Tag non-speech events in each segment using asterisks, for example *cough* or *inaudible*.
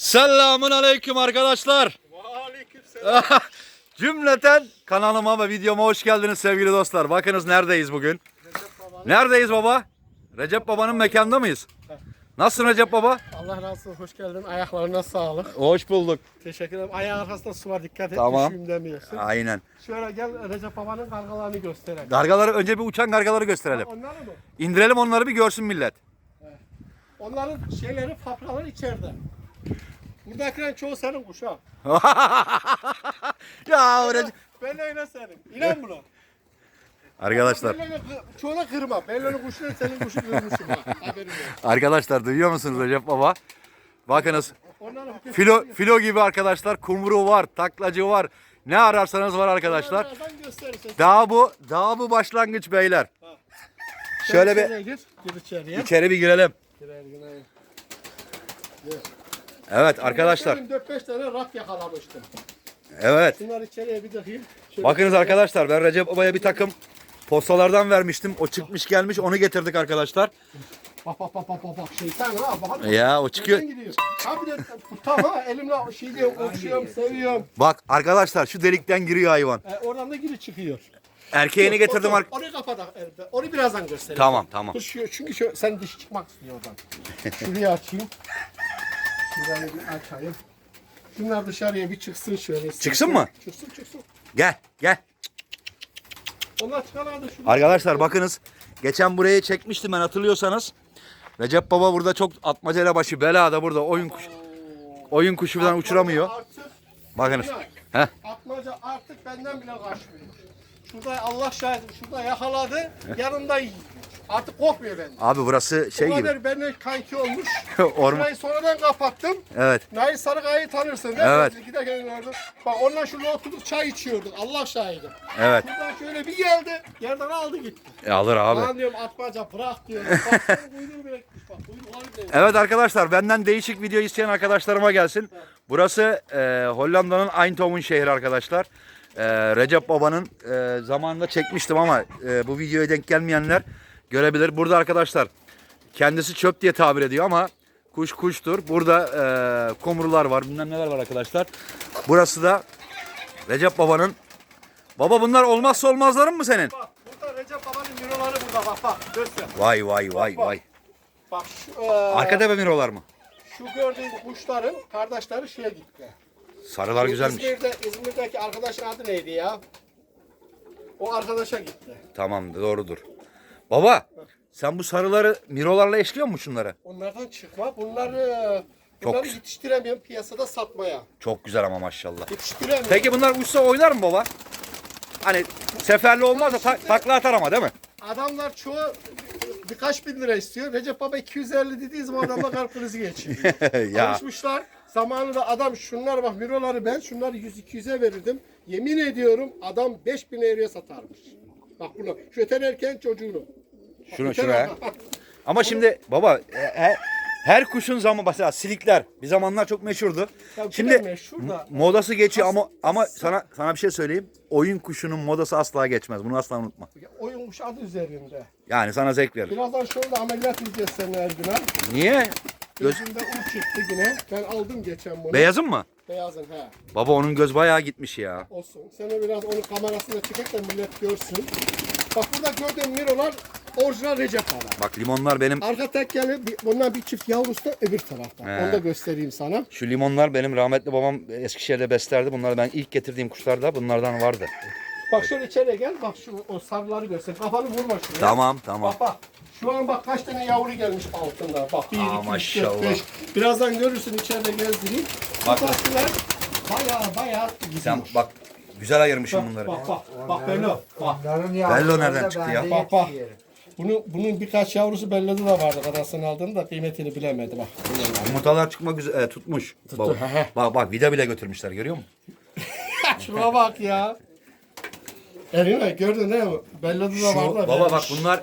Selamun aleyküm arkadaşlar. Aleykümselam. *laughs* Cümleten kanalıma ve videoma hoş geldiniz sevgili dostlar. Bakınız neredeyiz bugün? Neredeyiz baba? Recep babanın mekanda mıyız? Nasılsın Recep baba? Allah razı olsun. Hoş geldin. Ayaklarına sağlık. Hoş bulduk. Teşekkür ederim. Ayağın arkasında su var. Dikkat et. Tamam. Düşeyim demiyorsun. Aynen. Şöyle gel Recep Baba'nın kargalarını gösterelim. Gargaları önce bir uçan gargaları gösterelim. Onları mı? İndirelim onları bir görsün millet. Onların şeyleri, fabraları içeride. Buradakilerin çoğu senin kuşa. *laughs* ya Recep. Belli öyle senin. İnan buna. Arkadaşlar, Belli çoğuna kırma. Belli kuşları senin kuşu kırmışsın yok. arkadaşlar duyuyor musunuz Recep baba? Bakınız filo filo gibi arkadaşlar kumru var, taklacı var. Ne ararsanız var arkadaşlar. Daha bu, daha bu başlangıç beyler. Şöyle bir gir. Gir içeriye. içeri bir girelim. Girer girer. Evet arkadaşlar. 4-5 tane rat yakalamıştım. Evet. Şunları içeriye bir. Şöyle Bakınız arkadaşlar ben Recep Baba'ya bir takım postalardan vermiştim. O çıkmış gelmiş onu getirdik arkadaşlar. Bak bak bak bak bak şeytan ha bak. Ya o çıkıyor. Abi de tutam ha elimle şey diyorum okşuyorum seviyorum. Bak arkadaşlar şu delikten giriyor hayvan. E, oradan da giri çıkıyor. Erkeğini getirdim. ar- Orayı kapat. e, Onu birazdan göstereyim. Tamam tamam. Dur şu, çünkü şu, sen diş çıkmak istiyor oradan. Şurayı açayım. Şurayı bir açayım. Şunlar dışarıya bir çıksın şöyle. Çıksın mı? Çıksın çıksın. Gel gel. Onlar çıkarlardı şurada. Arkadaşlar bakınız. Geçen burayı çekmiştim ben hatırlıyorsanız. Recep Baba burada çok atmacayla başı belada burada oyun kuş oyun kuşu falan uçuramıyor. Artık, Bakınız. Heh. Atmaca artık benden bile kaçmıyor. Şurada Allah şahit şurada yakaladı yanımda yiyor. Artık korkmuyor benden. Abi burası şey gibi. kadar benimle kanki olmuş. *laughs* Orman. Şurayı sonradan kapattım. Evet. Nail Sarıkaya'yı tanırsın değil mi? Evet. Biz Giderken gördüm. Bak onunla şurada oturduk çay içiyorduk. Allah şahidim. Evet. Buradan şöyle bir geldi. Yerden aldı gitti. E, alır abi. Lan diyorum atmaca bırak diyorum. Bak bile harbiden. Evet arkadaşlar benden değişik video isteyen arkadaşlarıma gelsin. Burası e, Hollanda'nın Eindhoven şehri arkadaşlar. E, Recep Baba'nın e, zamanında çekmiştim ama e, bu videoya denk gelmeyenler görebilir. Burada arkadaşlar kendisi çöp diye tabir ediyor ama kuş kuştur. Burada e, komurlar var bilmem neler var arkadaşlar. Burası da Recep Baba'nın Baba bunlar olmazsa olmazların mı senin? Bak burada Recep Baba'nın miroları burada bak bak. Göster. Vay vay vay vay. Bak şu, e, Arkada be mirolar mı? şu gördüğün kuşların kardeşleri şeye gitti. Sarılar güzelmiş. İzmir'de, İzmir'deki arkadaşın adı neydi ya? O arkadaşa gitti. Tamam doğrudur. Baba sen bu sarıları mirolarla eşliyor musun şunları? Onlardan çıkma. Bunları bunları güzel. yetiştiremiyorum piyasada satmaya. Çok güzel ama maşallah. Yetiştiremiyorum. Peki bunlar uçsa oynar mı baba? Hani seferli olmaz da ta- takla atar ama değil mi? Adamlar çoğu birkaç bin lira istiyor. Recep Baba 250 dediği zaman adamlar *laughs* kalp krizi geçiriyor. *laughs* ya. Zamanında adam şunlar bak miroları ben şunları 100-200'e verirdim. Yemin ediyorum adam 5000 euroya satarmış. Bak bunu. Şu öten erken çocuğunu. Öten şuraya. Ama şimdi baba e, he- her kuşun zamanı mesela silikler bir zamanlar çok meşhurdu. Tabii Şimdi meşhur da. modası geçiyor ama ama sana sana bir şey söyleyeyim. Oyun kuşunun modası asla geçmez. Bunu asla unutma. Oyun kuş adı üzerinde. Yani sana zevk verir. Birazdan şöyle ameliyat edeceğiz seninle Ergün'e. Niye? Göz Gözümde un çıktı yine. Ben aldım geçen bunu. beyazın mı? Beyazın he. Baba onun göz bayağı gitmiş ya. Olsun. Sen de biraz onun kamerasına çıkıp da millet görsün. Bak burada gördüğün mirolar orijinal Recep Ağa. Bak limonlar benim Arka tekkeli bir- bundan bir çift yavrusu da öbür tarafta. He. Onu da göstereyim sana. Şu limonlar benim rahmetli babam Eskişehir'de beslerdi. Bunlar ben ilk getirdiğim kuşlarda bunlardan vardı. Bak şöyle içeriye gel. Bak şu o sarıları göster. Kafanı vurma şuraya. Tamam tamam. Bak bak. Şu an bak kaç tane yavru gelmiş altında. Bak 1, Aa, 2, 3, 4, maşallah. 5. Birazdan görürsün içeride gezdireyim. Bak. taşlar baya baya gidiyor. Sen bak güzel ayırmışım bunları. Bak bak. Bak Bello. Bak. Bello nereden çıktı ya? Bak bak. Bunun, bunun birkaç yavrusu Bello'da da vardı. Kadasını aldığında kıymetini bilemedi bak. Yumurtalar çıkma güzel e, tutmuş. Baba. Bak bak vida bile götürmüşler görüyor musun? *laughs* Şuna bak ya. Erine gördün değil mi? Bello'da da Şu, vardı. da baba bak vermiş. bunlar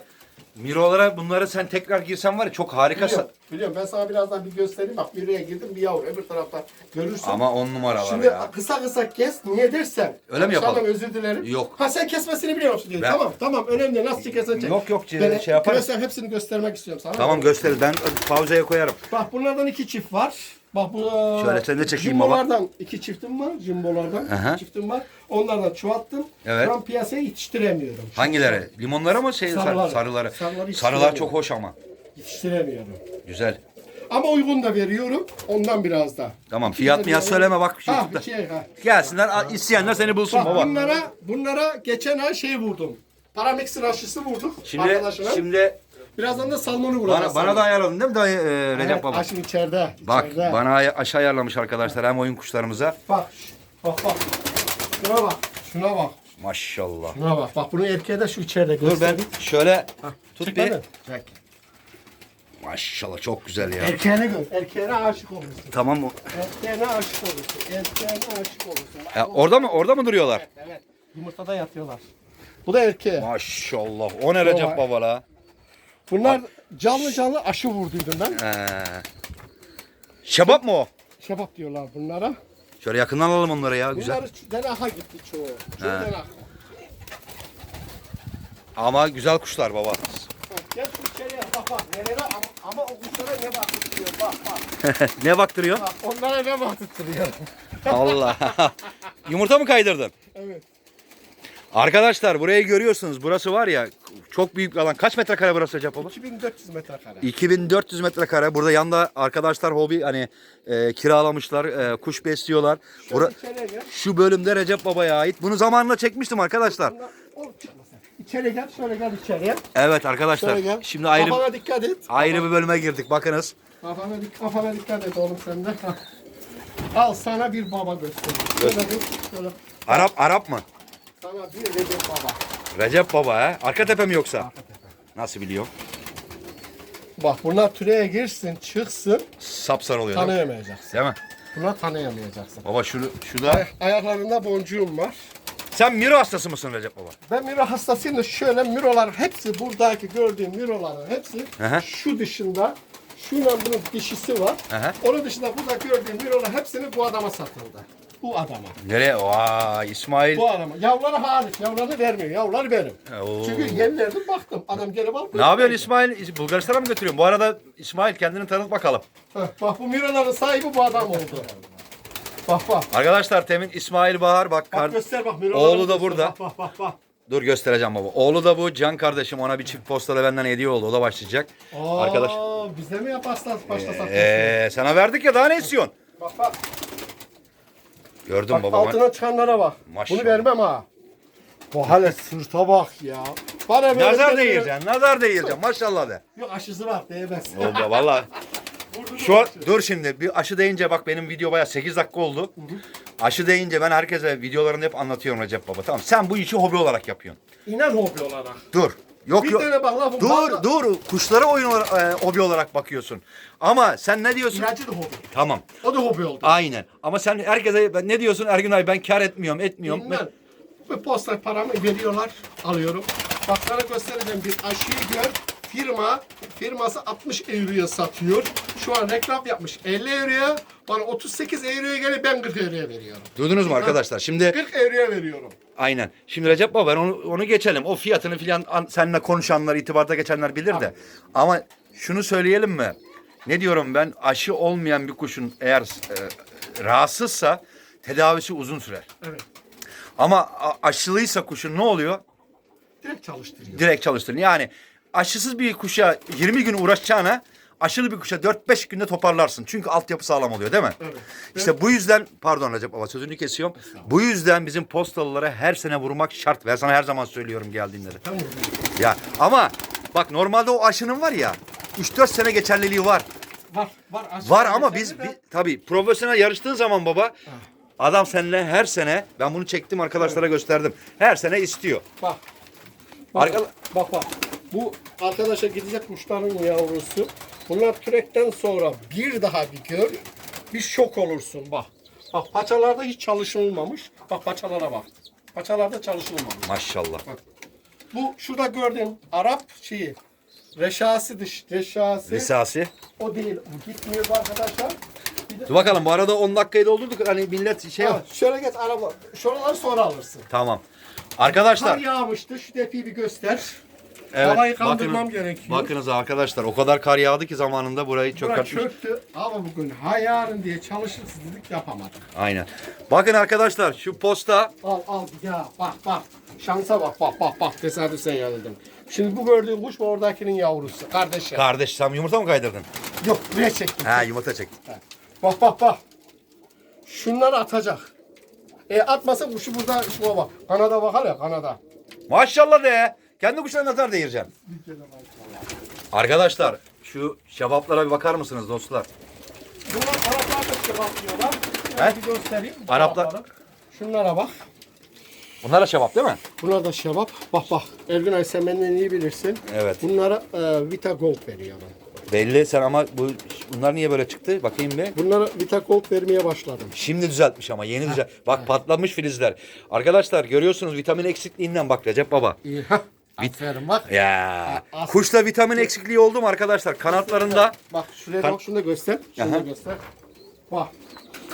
mirolara bunları sen tekrar girsen var ya çok harika. Biliyorum, biliyorum. Ben sana birazdan bir göstereyim. Bak birine girdim bir yavru. Öbür tarafta görürsün. Ama on numaralar Şimdi ya. kısa kısa kes. Niye dersen. Öyle mi yapalım? Senden özür dilerim. Yok. Ha sen kesmesini biliyor musun diyor. Ben- Tamam tamam önemli. Nasıl çekersen çek. Yok, yok, şey Ben yaparız. küresel hepsini göstermek istiyorum sana. Tamam göster ben pauzaya koyarım. Bak bunlardan iki çift var. Bak bu Şöyle sen de çekeyim baba. Jumbolardan iki çiftim var. Jumbolardan Aha. iki çiftim var. Onlardan çoğalttım. Evet. Şu an piyasaya yetiştiremiyorum. Hangileri? Limonları mı şey Sarıları. sarıları? Sarılar çok hoş ama. Yetiştiremiyorum. Güzel. Ama uygun da veriyorum. Ondan biraz da. Tamam fiyat miyat söyleme bak Ha, YouTube'da. bir şey ha. Gelsinler a- isteyenler seni bulsun Bak baba. bunlara bunlara geçen ay şey vurdum. Paramixin aşısı vurduk Şimdi arkadaşına. şimdi Birazdan da salmonu vuracağız. bana, bana da ayarladın değil mi dayı e, Recep Evet, baba? Aşım içeride. Bak içeride. bana ay- aşı ayarlamış arkadaşlar hem oyun kuşlarımıza. Bak. şş, Bak bak. Şuna bak. Şuna bak. Maşallah. Şuna bak. Bak bunun erkeği de şu içeride. Dur ben şöyle tut bir. Çek. Maşallah çok güzel ya. Erkeğine gör. Erkeğine aşık olursun. Tamam mı? Erkeğine aşık olursun. Erkeğine aşık olursun. Ya, orada mı orada mı duruyorlar? Evet. Yumurtada yatıyorlar. Bu da erkeği. Maşallah. O ne Recep baba la? Bunlar canlı canlı aşı vurduydum ben. Ee, şebap mı o? Şebap diyorlar bunlara. Şöyle yakından alalım onları ya güzel. Bunlar denaha gitti çoğu. Çoğu He. denaha. Ama güzel kuşlar baba. Bak, Gel şu içeriye bak bak. Nereye ama, ama o kuşlara ne baktırıyor bak bak. *laughs* ne baktırıyor? Bak onlara ne baktırıyor. Allah. *laughs* Yumurta mı kaydırdın? evet. Arkadaşlar burayı görüyorsunuz. Burası var ya çok büyük bir alan. Kaç metrekare burası baba? 2400 metrekare. 2400 metrekare. Burada yanda arkadaşlar hobi hani e, kiralamışlar, e, kuş besliyorlar. Şöyle Bura, şu bölümde Recep Baba'ya ait. Bunu zamanında çekmiştim arkadaşlar. İçeri gel, şöyle gel içeriye. Evet arkadaşlar. Gel. Şimdi ayrı Kafana dikkat et. ayrı bir bölüme girdik. Bakınız. Kafana, dik- kafana dikkat et oğlum sen de. *laughs* Al sana bir baba göstereyim. Şöyle şöyle. Arap Arap mı? Sana bir Recep baba. Recep Baba he. Arka tepe mi yoksa? Nasıl biliyor? Bak bunlar türeye girsin, çıksın, Sapsarı oluyor değil mi? tanıyamayacaksın. Değil mi? Bunlar tanıyamayacaksın. Baba şu, şu da... Ay- Ayaklarında boncuğum var. Sen Miro hastası mısın Recep Baba? Ben miro hastasıyım da şöyle mirolar hepsi buradaki gördüğüm miroların hepsi Aha. şu dışında şunun bunun dişisi var. Aha. Onun dışında burada gördüğüm mirolar hepsini bu adama satıldı. Bu adama. Nereye? Vay İsmail. Bu adama. Yavruları hariç. Yavruları vermiyor. Yavrular benim. Oo. Çünkü yenilerdim baktım. Adam gelip alıp Ne yapıyorsun İsmail? Bulgaristan'a mı götürüyorsun? Bu arada İsmail kendini tanıt bakalım. Heh, bak bu miroların sahibi bu adam oldu. Bak bak. Arkadaşlar temin İsmail Bahar bak. Bak göster bak miroları. Oğlu da burada. Bak bak bak. bak. Dur göstereceğim baba. Oğlu da bu. Can kardeşim ona bir çift postala benden hediye oldu. O da başlayacak. Aa, Arkadaş. Bizde mi yaparsan başlasak? Ee, sana verdik ya daha ne istiyorsun? Bak bak. Gördün Bak baba. altına çıkanlara bak. Maşallah. Bunu vermem ha. Bu hele sırta bak ya. Bana böyle Nazar değireceksin. Nazar değireceksin. Maşallah de. Yok aşısı var değmez. Oldu valla. *laughs* Şu dur şimdi bir aşı deyince bak benim video bayağı 8 dakika oldu. Aşı deyince ben herkese videolarında hep anlatıyorum Recep Baba. Tamam sen bu işi hobi olarak yapıyorsun. İnan hobi olarak. Dur. Yok Bir yok. tane bak lafım Dur da- dur. Kuşlara oyun olarak, e, hobi olarak bakıyorsun. Ama sen ne diyorsun? İlacı da hobi. Tamam. O da hobi oldu. Aynen. Ama sen herkese ben ne diyorsun Ergün ay ben kar etmiyorum, etmiyorum. İnan. Bu posta paramı veriyorlar. Alıyorum. Bak sana göstereceğim bir aşıyı gör. Firma, firması 60 euroya satıyor. Şu an reklam yapmış 50 euroya. Bana 38 euroya geliyor ben 40 euroya veriyorum. Duydunuz mu arkadaşlar? Şimdi 40 euroya veriyorum. aynen. Şimdi Recep Baba ben onu, onu geçelim. O fiyatını filan an- seninle konuşanlar, irtibarda geçenler bilir de. Ama şunu söyleyelim mi? Ne diyorum ben? Aşı olmayan bir kuşun eğer e, rahatsızsa tedavisi uzun sürer. Evet. Ama a- aşılıysa kuşun ne oluyor? Direkt çalıştırıyor. direkt çalıştırın. Yani aşısız bir kuşa 20 gün uğraşacağına aşılı bir kuşa 4-5 günde toparlarsın. Çünkü altyapı sağlam oluyor değil mi? Evet. İşte bu yüzden pardon Recep Baba sözünü kesiyorum. Bu yüzden bizim postalılara her sene vurmak şart. Ben sana her zaman söylüyorum geldiğinde de. Tamam. Ya ama bak normalde o aşının var ya 3-4 sene geçerliliği var. Var. Var. Var ama biz de- bi- tabii profesyonel yarıştığın zaman baba adam seninle her sene ben bunu çektim arkadaşlara gösterdim. Her sene istiyor. Bak. Bak, Arka- bak bak. Bu arkadaşa gidecek kuşların yavrusu. Bunlar türekten sonra bir daha bir gör. Bir şok olursun bak. Bak paçalarda hiç çalışılmamış. Bak paçalara bak. Paçalarda çalışılmamış. Maşallah. Bu şurada gördüğün Arap şeyi. Reşası dış. Reşası. Lisasi. O değil. Bu gitmiyor bu arkadaşlar. Bir de- Dur bakalım bu arada 10 dakikayı doldurduk. Hani millet şey Ha, şöyle geç araba. Şuraları sonra alırsın. Tamam. Kar Arkadaşlar yağmıştı. Şu depiyi bir göster. Havayı kaldırmam bakın- gerekiyor. Bakınız arkadaşlar o kadar kar yağdı ki zamanında burayı Bura çökertmiş. çöktü ama bugün ha yarın diye çalışırsız dedik yapamadık. Aynen. Bakın arkadaşlar şu posta Al al ya bak bak. Şansa bak bak bak bak tesadüfen yanıldım. Şimdi bu gördüğün kuş bu oradakinin yavrusu. Kardeşi. kardeş sen yumurta mı kaydırdın? Yok buraya çektim. Ha yumurta çektim. Bak bak bak. Şunları atacak. E atmasa kuşu burada şuna bak. Kanada bakar ya Kanada. Maşallah de. Kendi kuşlarına nazar değireceğim. Arkadaşlar şu şebaplara bir bakar mısınız dostlar? Bunlar Araplar da cevaplıyorlar. He? Ben bir göstereyim. Araplar-. Şunlara bak. Bunlar da şebap değil mi? Bunlar da şevap. Bak bak. Elvin Ay sen benden iyi bilirsin. Evet. Bunlara e, Vita Gold veriyorum. Belli sen ama bu bunlar niye böyle çıktı? Bakayım bir. Bunlara Vita Gold vermeye başladım. Şimdi düzeltmiş ama yeni düzel. Bak patlamış filizler. Arkadaşlar görüyorsunuz vitamin eksikliğinden bak Recep Baba. İyi. Hah. Aferin bak. Ya as- kuşta vitamin eksikliği oldu mu arkadaşlar? Kanatlarında Bak şuraya Kan- bak şunu da göster. Şunu da Aha. göster. Bak.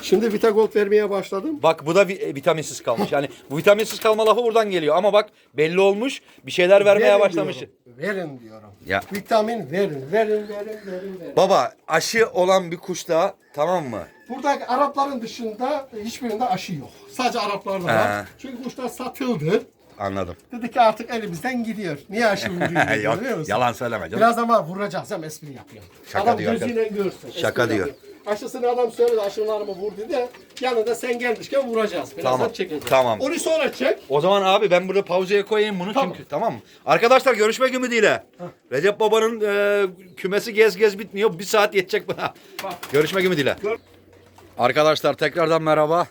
Şimdi Vita Gold vermeye başladım. bak bu da vi- e, vitaminsiz kalmış. Yani bu vitaminsiz kalma lafı buradan geliyor ama bak belli olmuş. Bir şeyler vermeye Verin başlamış. diyorum. Verin diyorum. Ya. Vitamin verin, verin, verin, verin, verin. Baba aşı olan bir kuşta tamam mı? Buradaki Arapların dışında hiçbirinde aşı yok. Sadece Araplarda var. Çünkü kuşlar satıldı. Anladım. Dedi ki artık elimizden gidiyor. Niye aşı vuruyor? *laughs* Yok, biliyor musun? yalan söyleme canım. Birazdan var vuracağız hem espri yapıyorum. Şaka adam diyor gözüyle görsün. Şaka espri diyor. yapıyor. Aşısını adam söyledi aşılarımı vur dedi. Yanında sen gelmişken vuracağız. Birazdan Tamam, çekeceğiz. tamam. Onu sonra çek. O zaman abi ben burada pauzaya koyayım bunu Tamam. çünkü tamam mı? Arkadaşlar görüşmek ümidiyle. Recep Baba'nın e, kümesi gez gez bitmiyor. Bir saat yetecek bana. Görüşmek ümidiyle. Gör- Arkadaşlar tekrardan merhaba.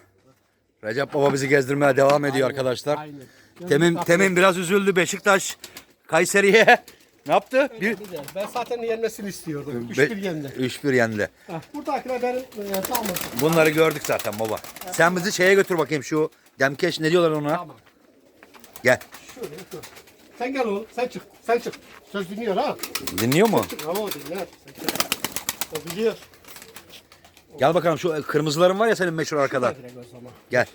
Recep Baba bizi gezdirmeye devam ediyor arkadaşlar. Aynen. Temin, Temin biraz üzüldü Beşiktaş Kayseri'ye. *laughs* Ne yaptı? Bir, Güzel. Ben zaten yenmesini istiyordum. Be- 3-1 yendi. 3-1 yendi. Heh, Buradakiler benim e, tamam. Bunları gördük zaten baba. Sen bizi şeye götür bakayım şu demkeş ne diyorlar ona? Tamam. Gel. Şöyle dur. Sen gel oğlum. Sen çık. Sen çık. Söz dinliyor ha. Dinliyor mu? Çık ama o dinler. Sen çık. O biliyor. Gel bakalım şu kırmızıların var ya senin meşhur arkada. Gel.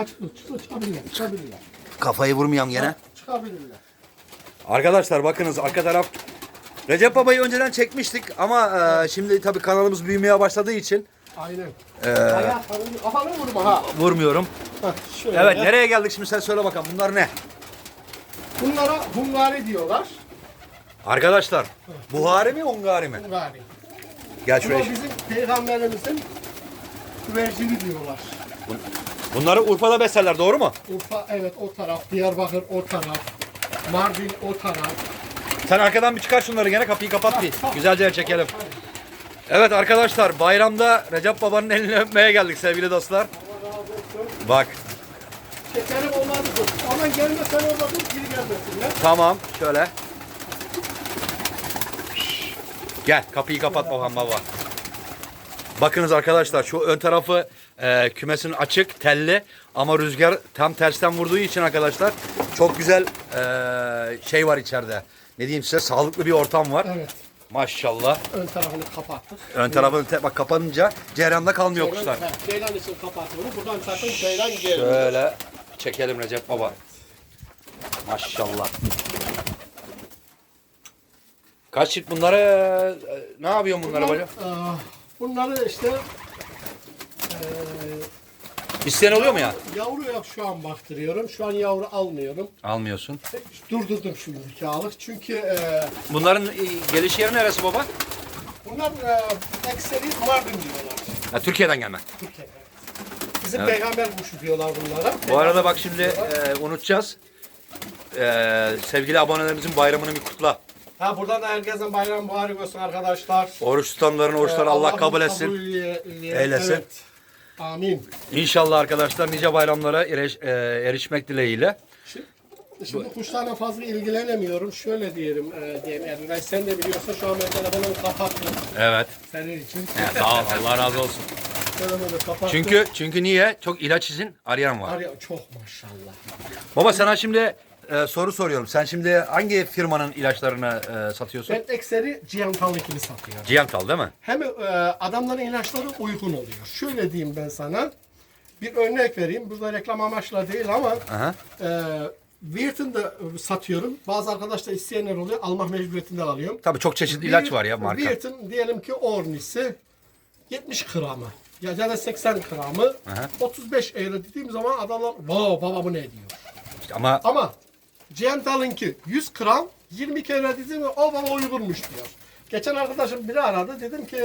Açık tut. Çık, çıkabilirler. Çıkabilirler. Kafayı vurmayayım gene. Çıkabilirler. Arkadaşlar bakınız arka taraf Recep Baba'yı önceden çekmiştik ama e, şimdi tabii kanalımız büyümeye başladığı için Aynen. e, Ayağı kafanı, vurma ha. vurmuyorum. Heh, şöyle. Evet nereye geldik şimdi sen söyle bakalım bunlar ne? Bunlara Hungari diyorlar. Arkadaşlar Buhari mi Ungari mi? Hungari. Gel Buna şuraya. bizim peygamberimizin güvercini diyorlar. Bunları Urfa'da beslerler doğru mu? Urfa evet o taraf, Diyarbakır o taraf, Mardin o taraf. Sen arkadan bir çıkar şunları gene kapıyı kapat bir. Güzelce çekelim. Evet arkadaşlar bayramda Recep Baba'nın elini öpmeye geldik sevgili dostlar. Bak Şekerim olmadı. Aman gelme sen orada dur, geri gelmesinler. tamam şöyle. Gel kapıyı kapat babam baba. Bakınız arkadaşlar şu ön tarafı e, kümesin açık telli ama rüzgar tam tersten vurduğu için arkadaşlar çok güzel e, şey var içeride. Ne diyeyim size sağlıklı bir ortam var. Evet, Maşallah. ön tarafını kapattık. Ön tarafını te- bak kapanınca ceyranda kalmıyor kuşlar. Ceylan, evet, Ceylan için kapattık bunu. Buradan sakın Ceylan gelmiyor. Şöyle çekelim Recep Baba. Maşallah. Kaç çift bunları e, ne yapıyorsun bunları Bunlar, bacım? ah, bunları işte İsteyen oluyor mu ya? yavruya şu an baktırıyorum. Şu an yavru almıyorum. Almıyorsun. Durdurdum şimdi kağıt. Çünkü eee Bunların e, geliş yeri neresi baba? bunlar eee ekseri Mardin diyorlar. Ha, Türkiye'den gelme. Türkiye'de. Bizim peygamber kuşu diyorlar bunlara. Bu arada bak şimdi e, unutacağız. E, sevgili abonelerimizin bayramını bir kutla. Ha buradan da herkesin bayram mübarek olsun arkadaşlar. Oruç tutanların oruçları Ee, Allah kabul etsin. Eylesin. Evet. Amin. İnşallah arkadaşlar nice bayramlara eriş- e, erişmek dileğiyle. Şimdi, şimdi kuşlarla fazla ilgilenemiyorum. Şöyle diyelim, e, diyelim Erdoğan sen de biliyorsun şu an ben telefonumu kapattım Evet. senin için. Sağ ol. Allah razı olsun. Kapattım. Çünkü çünkü niye? Çok ilaç izin arayan var. Var ya çok maşallah. Baba sana şimdi e, soru soruyorum. Sen şimdi hangi firmanın ilaçlarını e, satıyorsun? Ben ekseri Cihantal'ınkini satıyorum. Cihantal değil mi? Hem e, adamların ilaçları uygun oluyor. Şöyle diyeyim ben sana. Bir örnek vereyim. Burada reklam amaçlı değil ama Aha. e, Wirt'in de e, satıyorum. Bazı arkadaşlar isteyenler oluyor. Almak mecburiyetinde alıyorum. Tabii çok çeşitli ilaç var ya marka. Wirt'in diyelim ki Ornis'i 70 gramı ya ya da 80 gramı 35 euro dediğim zaman adamlar wow baba bu ne diyor. İşte ama Ama Gental'ınki 100 gram 20 kere dedim o bana uygunmuş diyor. Geçen arkadaşım biri aradı dedim ki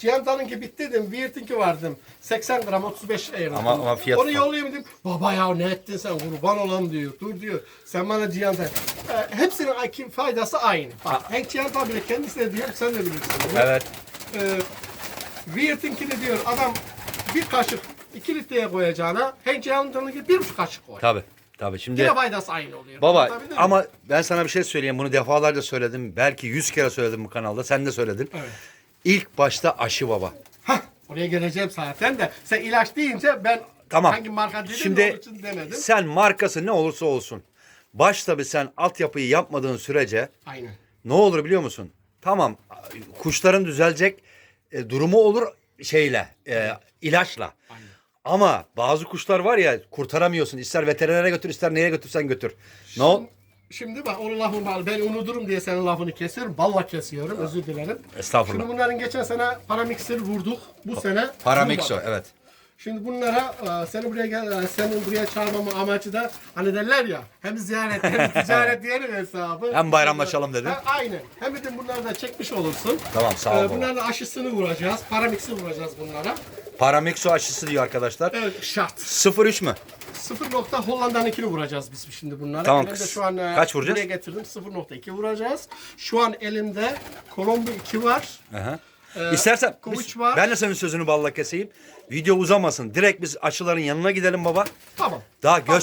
Gental'ınki bitti dedim Wirt'inki var dedim 80 gram 35 euro. Ama- ama fiyat Onu yollayayım dedim. Baba ya ne ettin sen kurban olan diyor. Dur diyor. Sen bana Gental. Ee, hepsinin faydası aynı. Bak Hank Gental bile kendisi de diyor sen de bilirsin. bunu. evet Ee, Wirt'inkini diyor adam bir kaşık 2 litreye koyacağına Hank Gental'ınki bir buçuk kaşık koy. tabii tabii şimdi Yine faydası aynı oluyor. baba ama ben sana bir şey söyleyeyim bunu defalarca söyledim belki yüz kere söyledim bu kanalda sen de söyledin. Evet. İlk başta aşı baba. Hah, oraya geleceğim zaten de sen ilaç deyince ben Tamam. hangi marka dedim Şimdi onun için demedim. sen markası ne olursa olsun. Baş tabii sen altyapıyı yapmadığın sürece Aynen. ne olur biliyor musun? Tamam kuşların düzelecek e, durumu olur şeyle e, ilaçla. Aynen. Ama bazı kuşlar var ya kurtaramıyorsun. İster veterinere götür ister neye götürsen götür. Ne ol? Şimdi bak onun lafını bak ben unuturum diye senin lafını kesiyorum. Balla kesiyorum özür dilerim. Estağfurullah. Şimdi bunların geçen sene paramixleri vurduk. Bu sene Paramixo vurmadık. evet. Şimdi bunlara e, seni buraya gel, e, senin buraya çağırmamın amacı da hani derler ya hem ziyaret hem *laughs* ticaret diyelim hesabı. Hem bayramlaşalım dedin. Ha, aynen. Hem de bunları da çekmiş olursun. Tamam, sağ ol Ee, baba. aşısını vuracağız. Paramix'i vuracağız bunlara. Paramixo aşısı diyor arkadaşlar. Evet şart. 03 mü? 0 nokta Hollanda'nınkini vuracağız biz şimdi bunlara. Tamam, Elimde kız. şu an e, Kaç vuracağız? Buraya getirdim 0.2 vuracağız. Şu an elimde Kolombo 2 var. Aha. İstersen Kovuç biz- var. ben de senin sözünü balla keseyim. Video uzamasın. Direkt biz aşıların yanına gidelim baba. Tamam. Daha göster